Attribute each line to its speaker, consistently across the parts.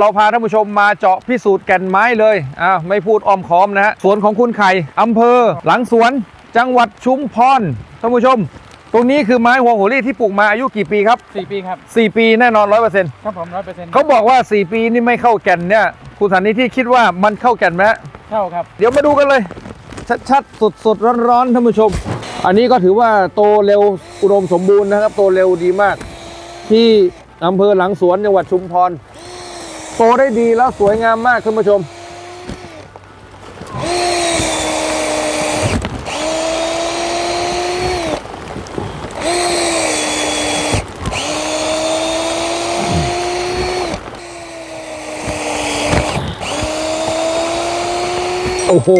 Speaker 1: เราพาท่านผู้ชมมาเจาะพิสูจน์แก่นไม้เลยอ่าไม่พูดอ้อมค้อมนะฮะ สวนของคุณไข่อำเภอ หลังสวน จังหวัดชุมพร ท่านผู้ชม ตรงนี้คือไม้หัวหัวรี่ที่ปลูกมาอายุกี่ปีครับ
Speaker 2: สี่ปีครับ
Speaker 1: 4 ปีแน่นอนร้อยเปอร์เซ็นต์
Speaker 2: ครับผมร้อยเปอร์เซ็นต์
Speaker 1: เขาบอกว่า 4 ปีนี่ไม่เข้าแก่นเนี่ย คุณสันนิที่คิดว่ามันเข้าแก่นไหมฮะ
Speaker 2: เข้าครับ
Speaker 1: เดี๋ยวมาดูกันเลย ชัดๆสดสดๆร้อนๆท่านผู้ชม อันนี้ก็ถือว่าโตเร็วอุดมสมบูรณ์นะครับ โตเร็วดีมาก ที่อำเภอหลังสวนจังหวัดชุมพร โตได้ดีแล้วสวยงามมากท่านผู้ชม โอ้โห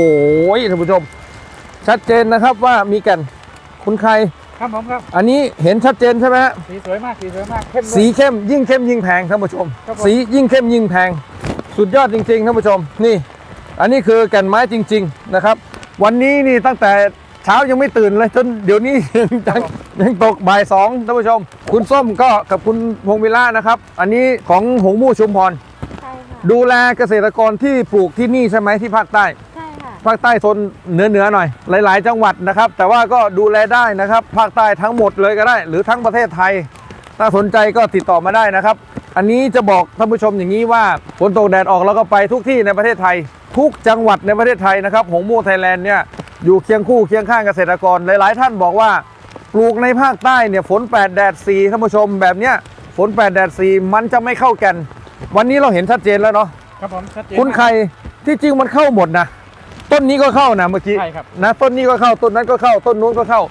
Speaker 1: ท่านผู้ชม ชัดเจนนะครับว่ามีแก่นคุณใคร
Speaker 2: ครับผมครับ
Speaker 1: อันนี้เห็นชัดเจนใช่ไหมฮะ
Speaker 2: สีสวยมากสีสวยมากเข้มด้วย
Speaker 1: สีเข้มยิ่งเข้มยิ่งแพงท่านผู้ชม
Speaker 2: ครับผม
Speaker 1: สียิ่งเข้มยิ่งแพง สุดยอดจริงๆท่านผู้ชมนี่ อันนี้คือแก่นไม้จริง ๆนะครับ วันนี้นี่ตั้งแต่เช้ายังไม่ตื่นเลยจนเดี๋ยวนี้ ยังยังตกบ่ายสองท่านผู้ชม คุณส้มก็กับคุณพงศ์วิล่านะครับ อันนี้ของหงมู่ชุมพร
Speaker 3: ใช่ค่ะ
Speaker 1: ดูแลเกษตรกรที่ปลูกที่นี่ใช่ไหมที่ภาคใต้
Speaker 3: ใช่ค่ะ
Speaker 1: ภาคใต้โซนเหนือเหนือๆหน่อย หลาย ๆ จังหวัดนะครับ แต่ว่าก็ดูแลได้นะครับ ภาคใต้ทั้งหมดเลยก็ได้ หรือทั้งประเทศไทย ถ้าสนใจก็ติดต่อมาได้นะครับ อันนี้จะบอกท่านผู้ชมอย่างนี้ว่าฝนตกแดดออกแล้วก็ไปทุกที่ในประเทศไทย ทุกจังหวัดในประเทศไทยนะครับหงมู่ไทยแลนด์เนี่ยอยู่เคียงคู่เคียงข้างเกษตรกรหลาย ๆ ท่านบอกว่าปลูกในภาคใต้เนี่ยฝน8แดด4ท่านผู้ชมแบบเนี้ยฝน8แดด4มันจะไม่เข้าแกัน วันนี้เราเห็นชัดเจนแล้วเนาะ
Speaker 2: ครับผมชัดเจน
Speaker 1: คุณ
Speaker 2: มาก
Speaker 1: ใครที่จริงมันเข้าหมดนะ ต้นนี้ก็เข้านะเมื่อกี้
Speaker 2: ใช่ครับ
Speaker 1: นะต้นนี้ก็เข้าต้นนั้นก็เข้าต้นนู้นก็เข้า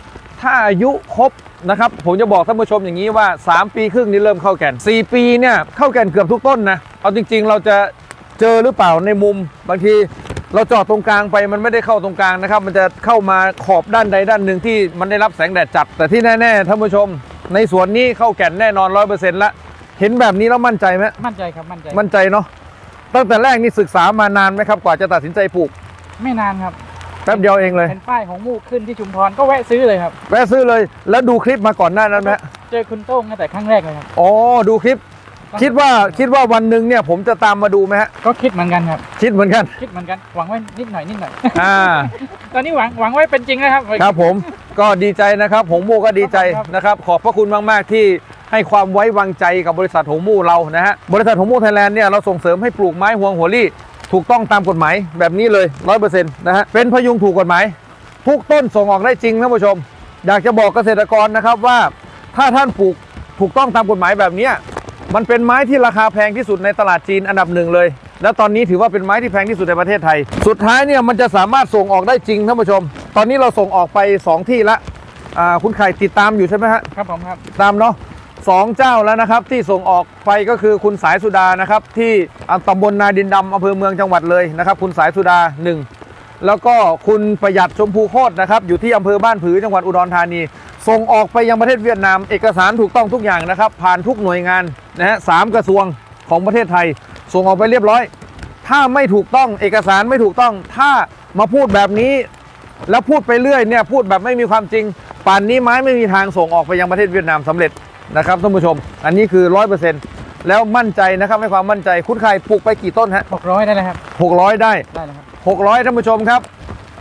Speaker 1: ถ้าอายุครบนะครับผมจะบอกท่านผู้ชมอย่างนี้ว่า 3 ปีครึ่งนี้เริ่มเข้าแก่น 4 ปีเนี่ยเข้าแก่นเกือบทุกต้นนะเอาจริง ๆ เราจะเจอหรือเปล่าในมุมบางทีเราเจาะตรงกลางไปมันไม่ได้เข้าตรงกลางนะครับ มันจะเข้ามาขอบด้านใดด้านหนึ่งที่มันได้รับแสงแดดจัด แต่ที่แน่ๆท่านผู้ชม ในสวนนี้เข้าแก่นแน่นอนร้อยเปอร์เซ็นต์ละเห็นแบบนี้แล้วมั่นใจไหม
Speaker 2: มั่นใจครับมั่นใจ
Speaker 1: มั่นใจเนาะตั้งแต่แรกนี่ศึกษามานานไหมครับกว่าจะตัดสินใจปลูก
Speaker 2: ไม่นานครับ
Speaker 1: แป๊บเดียวเองเลย
Speaker 2: เป็นป้ายของมูกขึ้นที่ชุมพรก็แวะซื้อเลยครับ
Speaker 1: แวะซื้อเลย แล้วดูคลิปมาก่อนหน้านั้นไหม
Speaker 2: เจอคุณโต้งตั้งแต่ครั้งแรกเลยครับ
Speaker 1: อ๋อดูคลิป คิดว่าคิดว่าวันหนึ่งเนี่ยผมจะตามมาดูไหมฮะ
Speaker 2: ก็คิดเหมือนกันครับ
Speaker 1: คิดเหมือนกัน
Speaker 2: คิดเหมือนกันหวังไว้นิดหน่อยนิดหน่อย
Speaker 1: อ่า
Speaker 2: ตอนนี้หวังหวังไว้เป็นจริงแล้วครับ
Speaker 1: ครับผมก็ดีใจนะครับหงมู่ก็ดีใจ
Speaker 2: ครับ
Speaker 1: นะครับ ขอบพระคุณมากๆที่ให้ความไว้วางใจกับบริษัทหงมู่เรานะฮะบริษัทหงมู่ไทยแลนด์เนี่ยเราส่งเสริมให้ปลูกไม้ห่วงหัวลี่ ถูกต้องตามกฎหมายแบบนี้เลยร้อยเปอร์เซ็นต์นะฮะเป็นพยุงถูกกฎหมายทุกต้นส่งออกได้จริงท่านผู้ชม อยากจะบอกเกษตรกรนะครับว่า ถ้าท่านปลูกถูกต้องตามกฎหมายแบบเนี้ยมันเป็นไม้ที่ราคาแพงที่สุดในตลาดจีนอันดับหนึ่งเลย แล้วตอนนี้ถือว่าเป็นไม้ที่แพงที่สุดในประเทศไทย สุดท้ายเนี่ยมันจะสามารถส่งออกได้จริงท่านผู้ชม ตอนนี้เราส่งออกไป 2 ที่ละอ่าคุณไข่ติดตามอยู่ใช่ไหมฮะ
Speaker 2: ครับผมครับ
Speaker 1: ตามเนาะ สองเจ้าแล้วนะครับที่ส่งออกไปก็คือคุณสายสุดานะครับที่ตำบลนาดินดำอำเภอเมืองจังหวัดเลยนะครับ คุณสายสุดาหนึ่งแล้วก็คุณประหยัดชมพูโคตรนะครับอยู่ที่อำเภอบ้านผือจังหวัดอุดรธานี ส่งออกไปยังประเทศเวียดนาม เอกสารถูกต้องทุกอย่างนะครับ ผ่านทุกหน่วยงานนะฮะสามกระทรวงของประเทศไทย ส่งออกไปเรียบร้อย ถ้าไม่ถูกต้องเอกสารไม่ถูกต้อง ถ้ามาพูดแบบนี้แล้วพูดไปเรื่อยเนี่ยพูดแบบไม่มีความจริงป่านนี้ไม้ไม่มีทางส่งออกไปยังประเทศเวียดนามสำเร็จ นะครับท่านผู้ชม อันนี้คือร้อยเปอร์เซ็นต์แล้วมั่นใจนะครับให้ความมั่นใจคุณใครปลูกไปกี่ต้นฮะ
Speaker 2: หกร้อยได้เลยครับ
Speaker 1: หกร้อยได้
Speaker 2: ได้เลยครับ
Speaker 1: 600ท่านผู้ชมครับ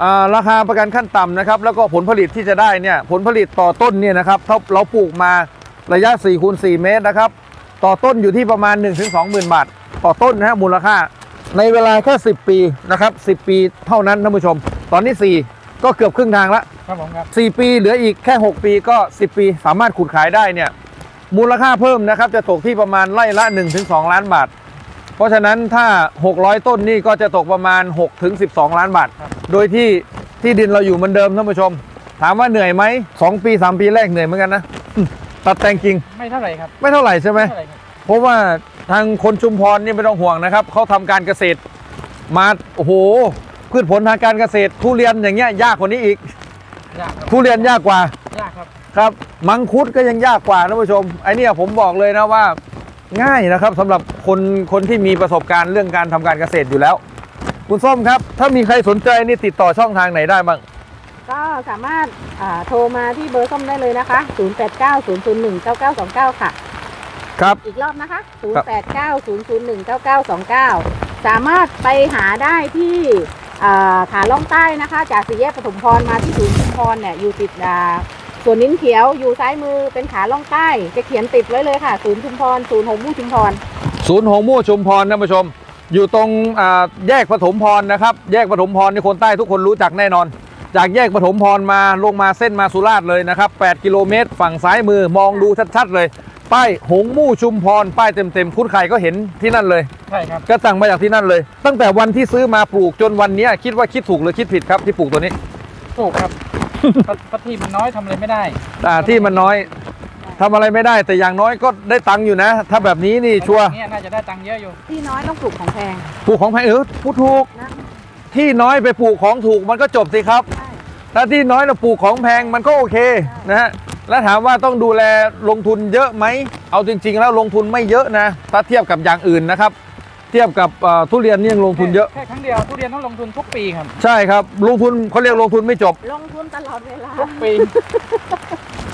Speaker 1: อ่าราคาประกันขั้นต่ำนะครับแล้วก็ผลผลิตที่จะได้เนี่ยผลผลิตต่อต้นเนี่ยนะครับถ้าเราปลูกมาระยะ4คูณ4เมตรนะครับต่อต้นอยู่ที่ประมาณ 1-20,000 บาท ต่อต้นนะฮะมูลค่า ในเวลาแค่10 ปีนะครับ10 ปีเท่านั้นท่านผู้ชม ตอนนี้ 4 ก็เกือบครึ่งทางละ
Speaker 2: ครับผมครับ
Speaker 1: 4ปีเหลืออีกแค่ 6 ปีก็ 10 ปีสามารถขุดขายได้เนี่ย มูลค่าเพิ่มนะครับจะตกที่ประมาณไร่ละ 1-2 ล้านบาท เพราะฉะนั้นถ้า 600 ต้นนี่ก็จะตกประมาณ 6-12 ล้านบาท
Speaker 2: ครับ
Speaker 1: โดยที่ที่ดินเราอยู่เหมือนเดิมท่านผู้ชม ถามว่าเหนื่อยไหม2ปี3ปีแรกเหนื่อยเหมือนกันนะตัดแต่งกิ่ง
Speaker 2: ไม่เท่าไหร่ครับ
Speaker 1: ไม่เท่าไหร่ใช่ไหม
Speaker 2: ไม่เท่าไหร่ครับ
Speaker 1: เพราะว่าทางคนชุมพรนี่ไม่ต้องห่วงนะครับเขาทำการเกษตร มาโอ้โหพืชผลทางการเกษตรทุเรียนอย่างเงี้ยยากกว่านี้อีก
Speaker 2: ยากครับ
Speaker 1: ทุเรียนยากกว่า
Speaker 2: ยาก ครับ
Speaker 1: ครับมังคุดก็ยังยากกว่าท่านผู้ชมไอเนี่ยผมบอกเลยนะว่าง่ายนะครับสำหรับคนคนที่มีประสบการณ์เรื่องการทำการเกษตรอยู่แล้ว คุณส้มครับ ถ้ามีใครสนใจนี่ติดต่อช่องทางไหนได้บ้าง
Speaker 3: ก็สามารถอ่าโทรมาที่เบอร์ส้มได้เลยนะคะ 0890019929 ค่ะ
Speaker 1: ครับ
Speaker 3: อีกรอบนะคะ
Speaker 1: ครับ
Speaker 3: 0 8 9 0 0 1 9 9 2 9 สามารถไปหาได้ที่อ่าขาล่องใต้นะคะ จากสี่แยกปฐมพรมาที่ศูนย์ชุมพรเนี่ยอยู่ติดอ่า สวนนิ้นเขียวอยู่ซ้ายมือเป็นขาล่องใต้ จะเขียนติดไว้เลยค่ะ ศูนย์ชุมพรศูนย์หงมู่ชุมพร
Speaker 1: ศูนย์หงมู่ชุมพรท่านผู้ชม อยู่ตรงอ่าแยกปฐมพรนะครับ แยกปฐมพรนี่คนใต้ทุกคนรู้จักแน่นอน จากแยกปฐมพรมาลงมาเส้นมาสุราษฎร์เลยนะครับ8กิโลเมตร ฝั่งซ้ายมือมองดูชัดๆเลยป้ายหงมู่ชุมพรป้ายเต็มๆคุณไข่ก็เห็นที่นั่นเลย
Speaker 2: ใช่ครับ
Speaker 1: ก็สั่งมาจากที่นั่นเลย ตั้งแต่วันที่ซื้อมาปลูกจนวันเนี้ยคิดว่าคิดถูกหรือคิดผิดครับที่ปลูกตัวนี้
Speaker 2: ถูกครับ เพราะเพราะที่มันน้อยทำอะไรไม่ได้
Speaker 1: อ่าที่มันน้อยทำอะไรไม่ได้ แต่อย่างน้อยก็ได้ตังค์อยู่นะ ถ้าแบบนี้นี่ชัวร์
Speaker 2: เนี่ยน่าจะได้ตังค์เยอะอยู่
Speaker 3: ที่น้อยต้องปลูกของแพง
Speaker 1: ปลูกของแพงเออพูดถูก
Speaker 3: นะ
Speaker 1: ที่น้อยไปปลูกของถูกมันก็จบสิครับ
Speaker 3: ใช่
Speaker 1: ถ้าที่น้อยเราปลูกของแพงมันก็โอเคนะฮะ แล้วถามว่าต้องดูแลลงทุนเยอะไหม เอาจริง ๆ แล้วลงทุนไม่เยอะนะ ถ้าเทียบกับอย่างอื่นนะครับ เทียบกับเอ่อทุเรียนนี่ยังลงทุนเยอะ
Speaker 2: แค่ครั้งเดียวทุเรียนต้องลงทุนทุกปีครับ
Speaker 1: ใช่ครับลงทุนเขาเรียกลงทุนไม่จบ
Speaker 3: ลงทุนตลอดเวลา
Speaker 2: ทุกปี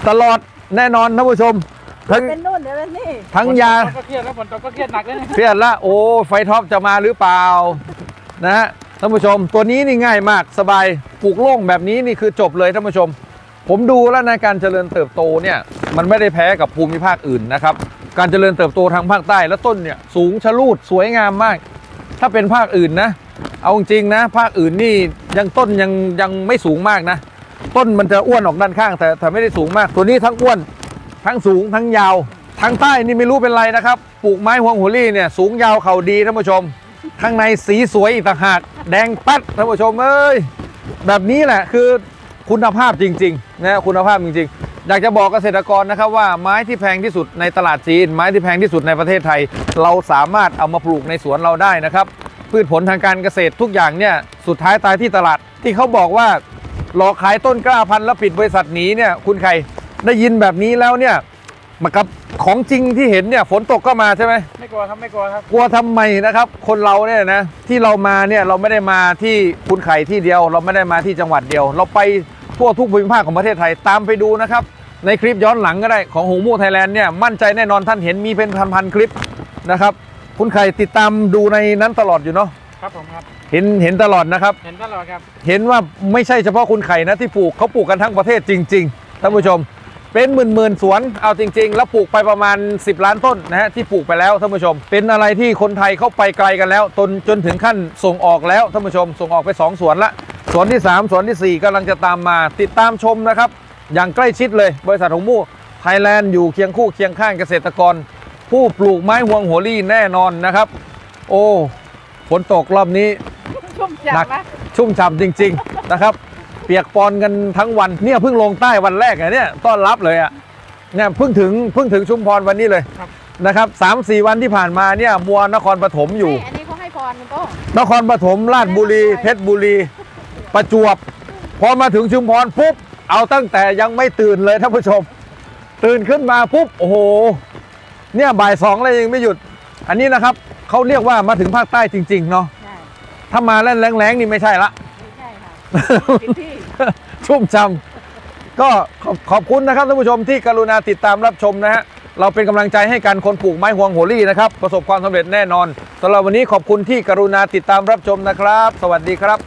Speaker 1: ตลอดแน่นอนท่านผู้ชม ทั้ง
Speaker 3: เป็นนู่นเดี๋ยวเป็นนี่
Speaker 1: ทั้งยา
Speaker 2: ฝนตกก็เครียดแล้วฝนตกก็เครียดหนักเลยนะ
Speaker 1: เครียดละโอ้ไฟท็อปจะมาหรือเปล่านะฮะท่านผู้ชมตัวนี้นี่ง่ายมากสบายปลูกโล่งแบบนี้นี่คือจบเลยท่านผู้ชม ผมดูแล้วในะการเจริญเติบโตเนี่ยมันไม่ได้แพ้กับภูมิภาคอื่นนะครับ การเจริญเติบโตทางภาคใต้และต้นเนี่ยสูงชะลูดสวยงามมาก ถ้าเป็นภาคอื่นนะ เอาจริงนะ ภาคอื่นนี่ยังต้นยังยังไม่สูงมากนะ ต้นมันจะอ้วนออกด้านข้าง แต่แต่ไม่ได้สูงมาก ตัวนี้ทั้งอ้วนทั้งสูงทั้งยาวทางใต้นี่ไม่รู้เป็นไรนะครับปลูกไม้ฮวงหัวลี่เนี่ยสูงยาวเข่าดีท่านผู้ชม ข้างในสีสวยอีกต่างหากแดงปัดท่านผู้ชมเอ้ยแบบนี้แหละคือ คุณภาพจริงๆนะคุณภาพจริงๆ อยากจะบอกเกษตรกรนะครับว่าไม้ที่แพงที่สุดในตลาดจีน ไม้ที่แพงที่สุดในประเทศไทย เราสามารถเอามาปลูกในสวนเราได้นะครับ พืชผลทางการเกษตรทุกอย่างเนี่ยสุดท้ายตายที่ตลาดที่เขาบอกว่าหลอกขายต้นกล้าพันธุ์แล้วปิดบริษัทหนีเนี่ยคุณใครได้ยินแบบนี้แล้วเนี่ยมากับของจริงที่เห็นเนี่ยฝนตกก็มาใช่ไหม
Speaker 2: ไม่กลัวครับไม่กลัวครับ
Speaker 1: กลัวทำไมนะครับ คนเราเนี่ยนะที่เรามาเนี่ยเราไม่ได้มาที่คุณไข่ที่เดียว เราไม่ได้มาที่จังหวัดเดียว เราไป ทั่วทุกภูมิภาคของประเทศไทยตามไปดูนะครับ ในคลิปย้อนหลังก็ได้ของหงมู่ไทยแลนด์เนี่ยมั่นใจแน่นอนท่านเห็นมีเป็นพันๆคลิปนะครับ คุณไข่ติดตามดูในนั้นตลอดอยู่เนาะ
Speaker 2: ครับผมครับ
Speaker 1: เห็นเห็นตลอดนะครับ
Speaker 2: เห็นตลอดครับ
Speaker 1: เห็นว่าไม่ใช่เฉพาะคุณไข่นะที่ปลูกเขาปลูกกันทั้งประเทศจริงๆท่านผู้ชม เป็นหมื่นหมื่นๆสวนเอาจริง ๆ แล้วปลูกไปประมาณ 10 ล้านต้นนะฮะที่ปลูกไปแล้วท่านผู้ชม เป็นอะไรที่คนไทยเข้าไปไกลกันแล้วจนจนถึงขั้นส่งออกแล้วท่านผู้ชม ส่งออกไป 2 สวนละ สวนที่ 3สวนทีสี่4กำลังจะตามมาติดตามชมนะครับ อย่างใกล้ชิดเลย บริษัทหงมู่ไทยแลนด์อยู่เคียงคู่เคียงข้างเกษตรกร ผู้ปลูกไม้ห่วงหัวลี่แน่นอนนะครับ โอ้ฝนตกรอบนี้
Speaker 3: ชุ่ม
Speaker 1: หนัก
Speaker 3: ฉ่ำนะ
Speaker 1: ชุ่มฉ่ำจริง ๆนะครับ เปียกปอนกันทั้งวันเนี่ยเพิ่งลงใต้วันแรกอะเนี่ยต้อนรับเลยอะเนี่ยเพิ่งถึงเพิ่งถึงชุมพรวันนี้เลย
Speaker 2: ครับ
Speaker 1: นะครับสามสี่วันที่ผ่านมาเนี่ยมัวนครปฐมอยู่
Speaker 3: นี่อันนี้เขาให้พรมันก็
Speaker 1: นครปฐมราชบุรีเพชรบุรี ประจวบ พอมาถึงชุมพรปุ๊บ เอาตั้งแต่ยังไม่ตื่นเลยท่านผู้ชม ตื่นขึ้นมาปุ๊บ โอ้โห เนี่ยบ่ายสองแล้วยังไม่หยุด อันนี้นะครับเขาเรียกว่ามาถึงภาคใต้จริง ๆ เนาะ
Speaker 3: ใช่
Speaker 1: ถ้ามาแรงแรงๆนี่ไม่ใช่ละ
Speaker 3: ไม่ใช่ค่ะผิดที่
Speaker 1: ชุ่มช่ำก็ขอบขอบคุณนะครับท่านผู้ชมที่กรุณาติดตามรับชมนะฮะ เราเป็นกำลังใจให้กันคนปลูกไม้ห่วงโหรี่นะครับ ประสบความสำเร็จแน่นอนสำหรับวันนี้ขอบคุณที่กรุณาติดตามรับชมนะครับ สวัสดีครับ